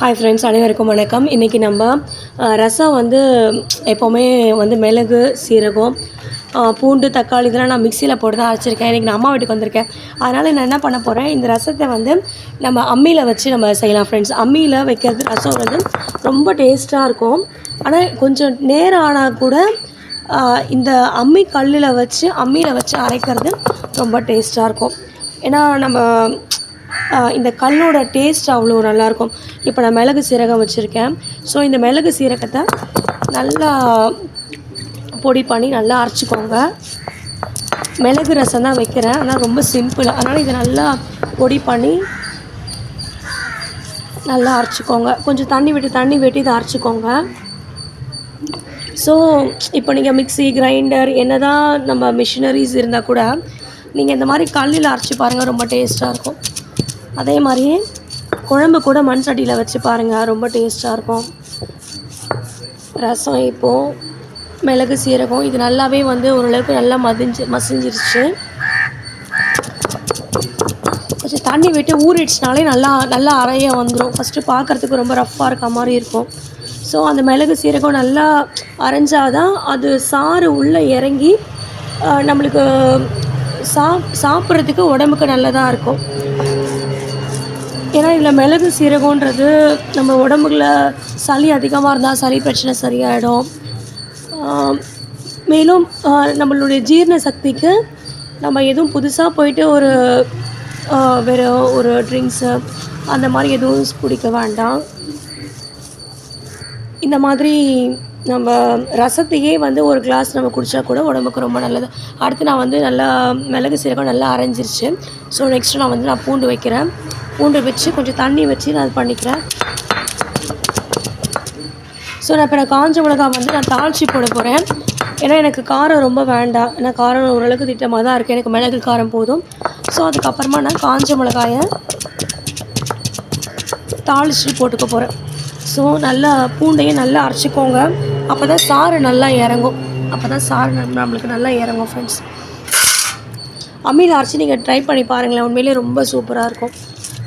Hi friends அனைவருக்கும் வணக்கம். இன்றைக்கி நம்ம ரசம் வந்து எப்போவுமே வந்து மிளகு சீரகம் பூண்டு தக்காளி இதெல்லாம் நான் மிக்சியில் போட்டு தான் அரைச்சிருக்கேன். இன்றைக்கி நான் அம்மா வீட்டுக்கு வந்திருக்கேன். அதனால் நான் என்ன பண்ண போகிறேன் இந்த ரசத்தை வந்து நம்ம அம்மியில் வச்சு நம்ம செய்யலாம் ஃப்ரெண்ட்ஸ் அம்மியில் வைக்கிறது ரசம் வந்து ரொம்ப டேஸ்ட்டாக இருக்கும். ஆனால் கொஞ்சம் நேரம் ஆனால் கூட இந்த அம்மி கல்லில் வச்சு அம்மியில் வச்சு அரைக்கிறது ரொம்ப டேஸ்ட்டாக இருக்கும். ஏன்னா நம்ம இந்த கல்லோட டேஸ்ட் அவ்வளோ நல்லாயிருக்கும். இப்போ நான் மிளகு சீரகம் வச்சுருக்கேன். ஸோ இந்த மிளகு சீரகத்தை நல்லா பொடி பண்ணி நல்லா அரைச்சிக்கோங்க. மிளகு ரசம் தான் வைக்கிறேன். ஆனால் ரொம்ப சிம்பிள் அதனால் இதை நல்லா பொடி பண்ணி நல்லா அரைச்சிக்கோங்க. கொஞ்சம் தண்ணி விட்டு தண்ணி விட்டு இதை அரைச்சிக்கோங்க. ஸோ இப்போ நீங்கள் மிக்ஸி கிரைண்டர் என்ன தான் நம்ம மிஷினரிஸ் இருந்தால் கூட நீங்கள் இந்த மாதிரி கல்லில் அரைச்சி பாருங்கள் ரொம்ப டேஸ்ட்டாக இருக்கும். அதே மாதிரியே குழம்பு கூட மண் சட்டியில் வச்சு பாருங்கள் ரொம்ப டேஸ்ட்டாக இருக்கும். ரசம் இப்போது மிளகு சீரகம் இது நல்லாவே வந்து ஓரளவுக்கு நல்லா மதிஞ்சு மசிஞ்சிருச்சு. கொஞ்சம் தண்ணி விட்டு ஊறிடுச்சுனாலே நல்லா நல்லா அரைய வந்துடும் ஃபஸ்ட்டு பார்க்குறதுக்கு ரொம்ப ரஃப்பாக இருக்க மாதிரி இருக்கும். ஸோ அந்த மிளகு சீரகம் நல்லா அரைஞ்சாதான் அது சாறு உள்ளே இறங்கி நம்மளுக்கு சாப் சாப்பிட்றதுக்கு உடம்புக்கு நல்லதாக இருக்கும். ஏன்னா இதில் மிளகு சீரகன்றது நம்ம உடம்புல சளி அதிகமாக இருந்தால் சளி பிரச்சனை சரியாயிடும். மேலும் நம்மளுடைய ஜீரண சக்திக்கு நம்ம எதுவும் புதுசாக போயிட்டு ஒரு வேறு ஒரு ட்ரிங்க்ஸு அந்த மாதிரி எதுவும் குடிக்க வேண்டாம். இந்த மாதிரி நம்ம ரசத்தையே வந்து ஒரு கிளாஸ் நம்ம குடித்தா கூட உடம்புக்கு ரொம்ப நல்லது. அடுத்து நான் வந்து நல்லா மிளகு சீரகம் நல்லா அரைஞ்சிருச்சு. ஸோ நெக்ஸ்ட்டு நான் வந்து நான் பூண்டு வைக்கிறேன். பூண்டு வச்சு கொஞ்சம் தண்ணி வச்சு நான் அது பண்ணிக்கிறேன். ஸோ நான் இப்போ நான் காஞ்ச மிளகாய் வந்து நான் தாளிச்சு போட போகிறேன் ஏன்னா எனக்கு காரம் ரொம்ப வேண்டாம். ஏன்னா காரம் ஓரளவுக்கு திட்டமாக தான் இருக்குது எனக்கு மிளகு காரம் போதும். ஸோ அதுக்கப்புறமா நான் காஞ்ச மிளகாயை தாளிச்சு போட்டுக்க போகிறேன் ஸோ நல்லா பூண்டையும் நல்லா அரைச்சிக்கோங்க. அப்போ தான் சாறு நல்லா இறங்கும். அப்போ தான் சாறு நம்ம- நம்மளுக்கு நல்லா இறங்கும் ஃப்ரெண்ட்ஸ் அம்மியில் அரைச்சி நீங்கள் ட்ரை பண்ணி பாருங்களேன். உண்மையிலேயே ரொம்ப சூப்பராக இருக்கும்.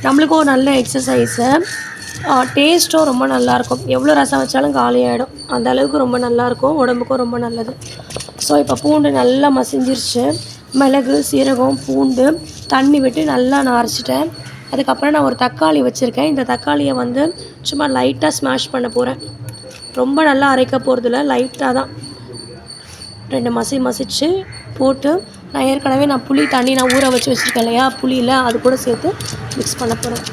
நம்மளுக்கும் ஒரு நல்ல எக்ஸசைஸு டேஸ்ட்டும் ரொம்ப நல்லாயிருக்கும் எவ்வளோ ரசம் வச்சாலும் காலியாகிடும் அந்த அளவுக்கு ரொம்ப நல்லாயிருக்கும் உடம்புக்கும் ரொம்ப நல்லது. ஸோ இப்போ பூண்டு நல்லா மசிஞ்சிருச்சு. மிளகு சீரகம் பூண்டு தண்ணி விட்டு நல்லா நான் அரைச்சிட்டேன். அதுக்கப்புறம் நான் ஒரு தக்காளி வச்சுருக்கேன். இந்த தக்காளியை வந்து சும்மா லைட்டாக ஸ்மாஷ் பண்ண போகிறேன் ரொம்ப நல்லா அரைக்க போகிறதில்ல லைட்டாக தான். ரெண்டு மசி மசித்து போட்டு நான் ஏற்கனவே நான் புளி தண்ணி நான் ஊற வச்சு வச்சுருக்கேன் இல்லையா? புளியில் அது கூட சேர்த்து மிக்ஸ் பண்ண போகிறேன்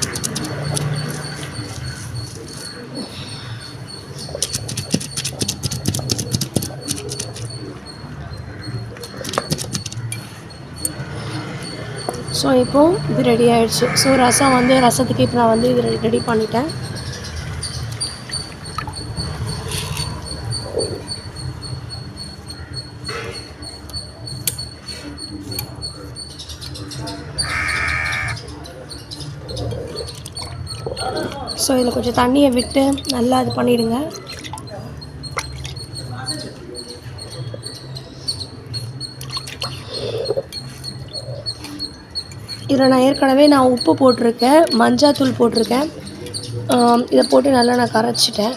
ஸோ இப்போது இது ரெடி ஆகிடுச்சு ஸோ ரசம் வந்து ரசத்துக்கு இப்போ நான் வந்து இது ரெடி பண்ணிட்டேன். ஸோ இதில் கொஞ்சம் தண்ணியை விட்டு நல்லா இது பண்ணிவிடுங்க இதில் நான் ஏற்கனவே நான் உப்பு போட்டிருக்கேன் மஞ்சாத்தூள் போட்டிருக்கேன். இதை போட்டு நல்லா நான் கரைச்சிட்டேன்.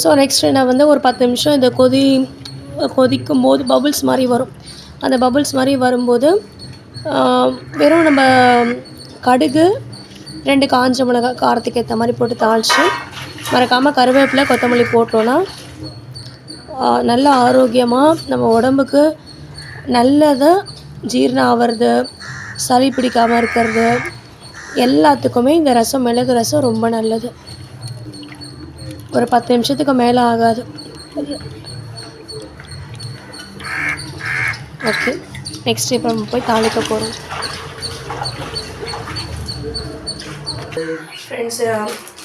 ஸோ நெக்ஸ்ட் நான் வந்து ஒரு பத்து நிமிஷம் இந்த கொதி கொதிக்கும் போது பபுள்ஸ் மாதிரி வரும். அந்த பபுள்ஸ் மாதிரி வரும்போது வெறும் நம்ம கடுகு ரெண்டு காஞ்ச மிளகாய் காரத்துக்கு ஏற்ற மாதிரி போட்டு தாளித்து மறக்காமல் கருவேப்பிலை கொத்தமல்லி போட்டோன்னா நல்ல ஆரோக்கியமாக நம்ம உடம்புக்கு நல்லதை ஜீரணம் ஆகிறது சளி பிடிக்காமல் இருக்கிறது எல்லாத்துக்குமே இந்த ரசம் மிளகு ரசம் ரொம்ப நல்லது. ஒரு பத்து நிமிஷத்துக்கு மேலே ஆகாது. ஓகே நெக்ஸ்ட் இப்போ நம்ம போய் தாளிக்க போகிறோம் ஃப்ரெண்ட்ஸு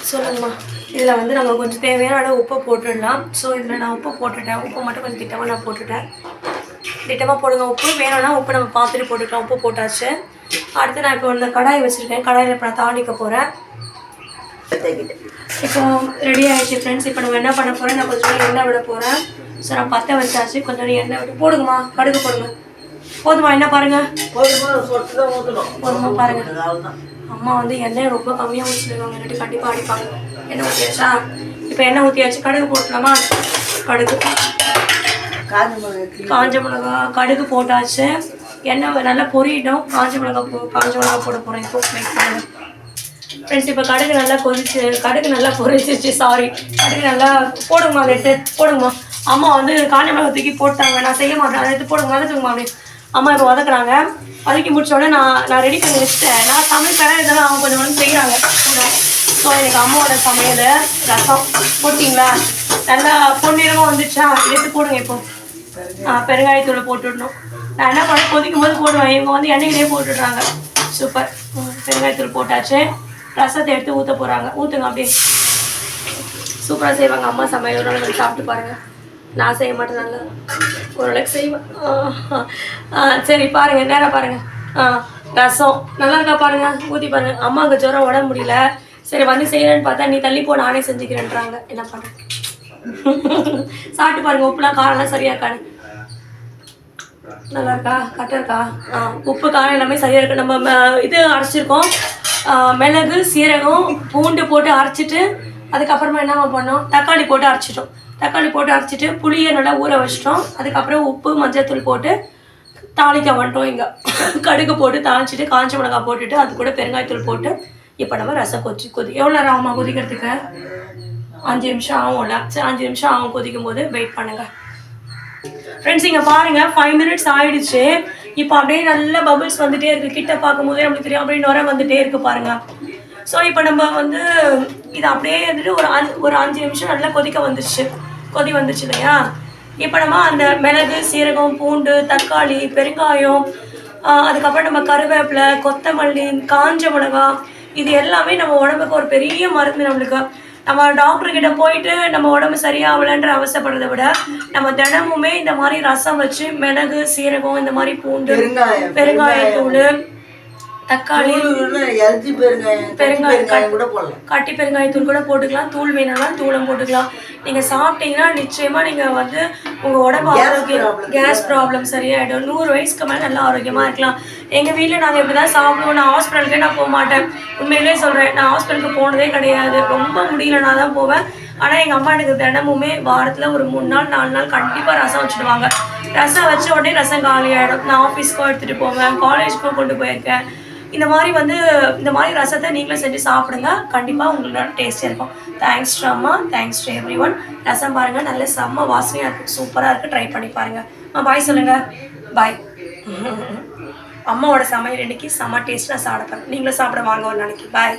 சொல்லுங்கம்மா. இதில் வந்து நம்ம கொஞ்சம் தேவையான அளவு உப்பை போட்டுடலாம். ஸோ இதில் நான் உப்பு போட்டுட்டேன். உப்பு மட்டும் கொஞ்சம் திட்டமாக நான் போட்டுட்டேன். திட்டமாக போடுங்க. உப்பு வேணும்னா உப்பு நம்ம பார்த்துட்டு போட்டுக்கலாம். உப்பு போட்டாச்சு. அடுத்து நான் இப்போ இந்த கடாய் வச்சுருக்கேன். கடாயில் இப்போ நான் தாளிக்க போகிறேன் இப்போ ரெடி ஆயிடுச்சு ஃப்ரெண்ட்ஸ் இப்போ நம்ம என்ன பண்ண போகிறேன் நான் கொஞ்சம் எண்ணெய் விட போகிறேன் ஸோ நான் பற்ற வச்சாச்சு. கொஞ்சம் எண்ணெய் விட்டு போடுங்கம்மா. கடுகு போடுங்க. போதுமா? என்ன பாருங்க. போதுமா? பாருங்க. அம்மா வந்து எண்ணெய் ரொம்ப கம்மியாக ஊற்றிருக்காங்க இல்லாட்டி கண்டிப்பாக அடிப்பாங்க. எண்ணெய் ஊற்றியாச்சா இப்போ எண்ணெய் ஊற்றியாச்சு கடுகு போட்டலாமா கடுகு. காஞ்ச காஞ்ச மிளகா கடுகு போட்டாச்சு. எண்ணெய் நல்லா பொரியட்டும். காஞ்ச மிளகா போ காஞ்ச மிளகா போட போகிறேன் இப்போ ஃப்ரெண்ட்ஸ் இப்போ கடுகு நல்லா கொதிச்சு கடுகு நல்லா பொரிச்சிச்சு சாரி கடுகு நல்லா போடுங்கம்மா எடுத்து போடுங்கம்மா. அம்மா வந்து காஞ்ச மிளகா தூக்கி போட்டாங்க. நான் செய்ய மாட்டேன். எடுத்து போடுங்க வதக்குங்கம்மா அப்படின்னு அம்மா இப்போ வதக்குறாங்க. வதக்கி முடிச்சோடனே நான் நான் ரெடி பண்ணி வச்சுட்டேன். நான் சமைக்கிறேன் இதெல்லாம் அவங்க கொஞ்சம் கொஞ்சம் செய்கிறாங்க ஸோ எனக்கு அம்மாவோட சமையல் ரசம். போட்டிங்களா? நல்லா பொன்னிறமாக வந்துச்சா? எடுத்து போடுங்க இப்போ. பெருங்காயத்தூளை போட்டுடணும். நான் என்ன பண்ண கொதிக்கும் போது போடுவேன். இவங்க வந்து எண்ணெயிலே போட்டுடுறாங்க. சூப்பர். ம், பெருங்காயத்தூள் போட்டாச்சு. ரசத்தை எடுத்து ஊற்ற போகிறாங்க ஊற்றுங்க அப்படியே. சூப்பராக செய்வாங்க. அம்மா சமையல். ஒரு நாளைக்கு சாப்பிட்டு பாருங்கள் நான் செய்ய மாட்டேன் நல்லா. ஓரளவுக்கு செய்வேன். சரி பாருங்கள் நேராக பாருங்கள் ஆ ரசம். நல்லா இருக்கா பாருங்க? ஊற்றி பாருங்க. அம்மாவுக்கு ஜுரம் உடம்பு முடியல. சரி வந்து செய்யறேன்னு பார்த்தா நீ தள்ளி போ நானே செஞ்சுக்கிறேன்றாங்க. என்ன பண்ணுறேன் சாப்பிட்டு பாருங்க உப்புலாம் காரம்லாம் சரியா இருக்கான்னு நல்லா இருக்கா? கரெக்டாக இருக்கா? உப்பு காரம் எல்லாமே சரியா இருக்கு. நம்ம ம- இது அரைச்சிருக்கோம். மிளகு சீரகம் பூண்டு போட்டு அரைச்சிட்டு அதுக்கப்புறமா என்னம்மா பண்ணோம்? தக்காளி போட்டு அரைச்சிட்டோம். தக்காளி போட்டு அரைச்சிட்டு புளியை நல்லா ஊற வச்சிட்டோம். அதுக்கப்புறம் உப்பு மஞ்சள்தூள் போட்டு தாளிக்க வந்துட்டோம் இங்கே. கடுகு போட்டு தாளிச்சிட்டு காஞ்ச மிளகாய் போட்டுட்டு அது கூட பெருங்காயத்தூள் போட்டு இப்போ நம்ம ரசம் கொதி கொதி எவ்வளோ நேரம் ஆகுமா கொதிக்கிறதுக்கு? அஞ்சு நிமிஷம் ஆகும்ல சரி அஞ்சு நிமிஷம் ஆகும் கொதிக்கும் போது வெயிட் பண்ணுங்கள் ஃப்ரெண்ட்ஸ் இங்கே பாருங்க ஃபைவ் மினிட்ஸ் ஆயிடுச்சு. இப்போ அப்படியே நல்ல பபிள்ஸ் வந்துட்டே இருக்கு. கிட்ட பார்க்கும்போதே நம்மளுக்கு தெரியும் அப்படியே நுர வந்துட்டே இருக்கு பாருங்க. ஸோ இப்போ நம்ம வந்து இது அப்படியே வந்துட்டு ஒரு அஞ்சு ஒரு அஞ்சு நிமிஷம் நல்லா கொதிக்க வந்துருச்சு. கொதி வந்துருச்சு இல்லையா? இப்போ நம்ம அந்த மிளகு சீரகம் பூண்டு தக்காளி பெருங்காயம் அதுக்கப்புறம் நம்ம கருவேப்பிலை கொத்தமல்லி காஞ்ச மிளகா இது எல்லாமே நம்ம உடம்புக்கு ஒரு பெரிய மருந்து நம்மளுக்கு. நம்ம டாக்டர் கிட்ட போயிட்டு நம்ம உடம்பு சரியாகலன்ற அவசரப்படுறதை விட நம்ம தினமுமே இந்த மாதிரி ரசம் வச்சு மிளகு சீரகம் இந்த மாதிரி பூண்டு பெருங்காயத்தூள் தக்காளி இறச்சி பெருங்காயம் பெருங்காயம் கூட போடலாம். கட்டி பெருங்காயத்தூள் கூட போட்டுக்கலாம். தூள் வேணும்னா தூளும் போட்டுக்கலாம். நீங்க சாப்பிட்டீங்கன்னா நிச்சயமா நீங்க வந்து உங்க உடம்பு ஆரோக்கியம் கேஸ் ப்ராப்ளம் சரியாயிடும். நூறு வயசுக்கு மேல நல்லா ஆரோக்கியமா இருக்கலாம். எங்க வீட்ல நாங்க இப்படிதான் சாப்பிடுவோம். நான் ஹாஸ்பிட்டலுக்கே நான் போக மாட்டேன். உண்மையிலேயே சொல்றேன். நான் ஹாஸ்பிட்டலுக்கு போனதே கிடையாது. ரொம்ப முடியலனா தான் போவேன். ஆனா எங்க அம்மா எனக்கு தினமுமே வாரத்துல ஒரு மூணு நாள் நாலு நாள் கண்டிப்பா ரசம் வச்சுடுவாங்க. ரசம் வச்ச உடனே ரசம் காலி ஆயிடும் நான் ஆஃபீஸ்க்கும் எடுத்துட்டு போவேன். காலேஜ்க்கும் கொண்டு போயிருக்கேன். இந்த மாதிரி வந்து இந்த மாதிரி ரசத்தை நீங்களும் செஞ்சு சாப்பிடுங்க. கண்டிப்பாக உங்களோட நல்ல டேஸ்டியாக இருக்கும். தேங்க்ஸ் டு அம்மா தேங்க்ஸ் டு எவ்ரி ஒன் ரசம் பாருங்கள் நல்ல செம்ம வாசனையாக இருக்குது சூப்பராக இருக்குது ட்ரை பண்ணி பாருங்கள் ஆ பாய் சொல்லுங்கள் பாய் அம்மாவோட சமையல் இன்னைக்கு செம்ம டேஸ்ட்டாக சாப்பிட நீங்களும் சாப்பிட வாங்க ஒரு நாளைக்கு. பாய்